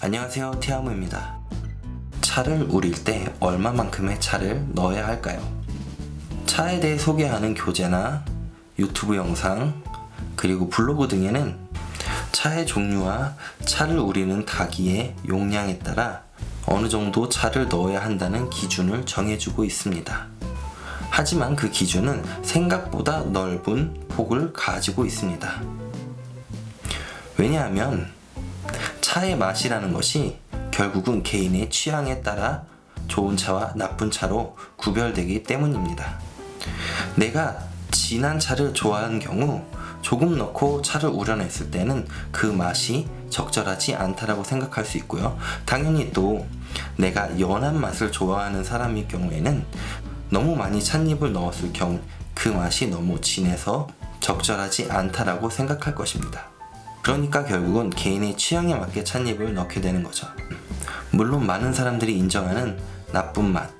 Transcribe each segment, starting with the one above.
안녕하세요 티아무입니다 차를 우릴 때 얼마만큼의 차를 넣어야 할까요? 차에 대해 소개하는 교재나 유튜브 영상 그리고 블로그 등에는 차의 종류와 차를 우리는 다기의 용량에 따라 어느 정도 차를 넣어야 한다는 기준을 정해주고 있습니다. 하지만 그 기준은 생각보다 넓은 폭을 가지고 있습니다. 왜냐하면 차의 맛이라는 것이 결국은 개인의 취향에 따라 좋은 차와 나쁜 차로 구별되기 때문입니다. 내가 진한 차를 좋아하는 경우 조금 넣고 차를 우려냈을 때는 그 맛이 적절하지 않다라고 생각할 수 있고요. 당연히 또 내가 연한 맛을 좋아하는 사람일 경우에는 너무 많이 찻잎을 넣었을 경우 그 맛이 너무 진해서 적절하지 않다라고 생각할 것입니다. 그러니까 결국은 개인의 취향에 맞게 찻잎을 넣게 되는 거죠. 물론 많은 사람들이 인정하는 나쁜 맛,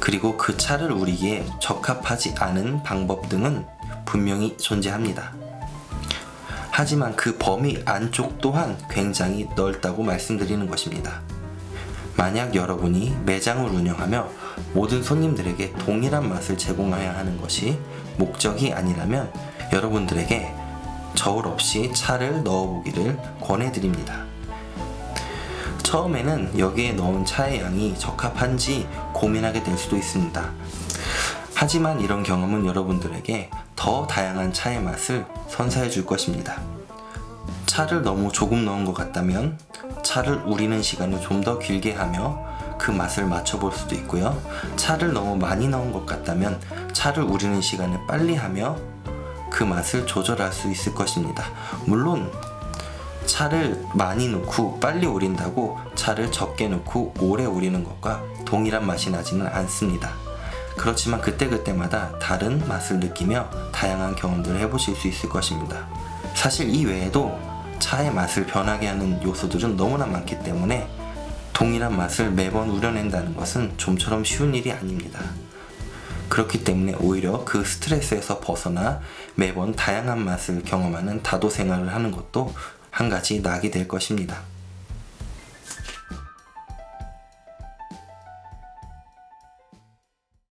그리고 그 차를 우리에게 적합하지 않은 방법 등은 분명히 존재합니다. 하지만 그 범위 안쪽 또한 굉장히 넓다고 말씀드리는 것입니다. 만약 여러분이 매장을 운영하며 모든 손님들에게 동일한 맛을 제공해야 하는 것이 목적이 아니라면 여러분들에게 저울 없이 차를 넣어보기를 권해드립니다. 처음에는 여기에 넣은 차의 양이 적합한지 고민하게 될 수도 있습니다. 하지만 이런 경험은 여러분들에게 더 다양한 차의 맛을 선사해 줄 것입니다. 차를 너무 조금 넣은 것 같다면 차를 우리는 시간을 좀 더 길게 하며 그 맛을 맞춰볼 수도 있고요. 차를 너무 많이 넣은 것 같다면 차를 우리는 시간을 빨리 하며 그 맛을 조절할 수 있을 것입니다. 물론 차를 많이 넣고 빨리 우린다고 차를 적게 넣고 오래 우리는 것과 동일한 맛이 나지는 않습니다. 그렇지만 그때그때마다 다른 맛을 느끼며 다양한 경험들을 해보실 수 있을 것입니다. 사실 이 외에도 차의 맛을 변하게 하는 요소들은 너무나 많기 때문에 동일한 맛을 매번 우려낸다는 것은 좀처럼 쉬운 일이 아닙니다. 그렇기 때문에 오히려 그 스트레스에서 벗어나 매번 다양한 맛을 경험하는 다도 생활을 하는 것도 한 가지 낙이 될 것입니다.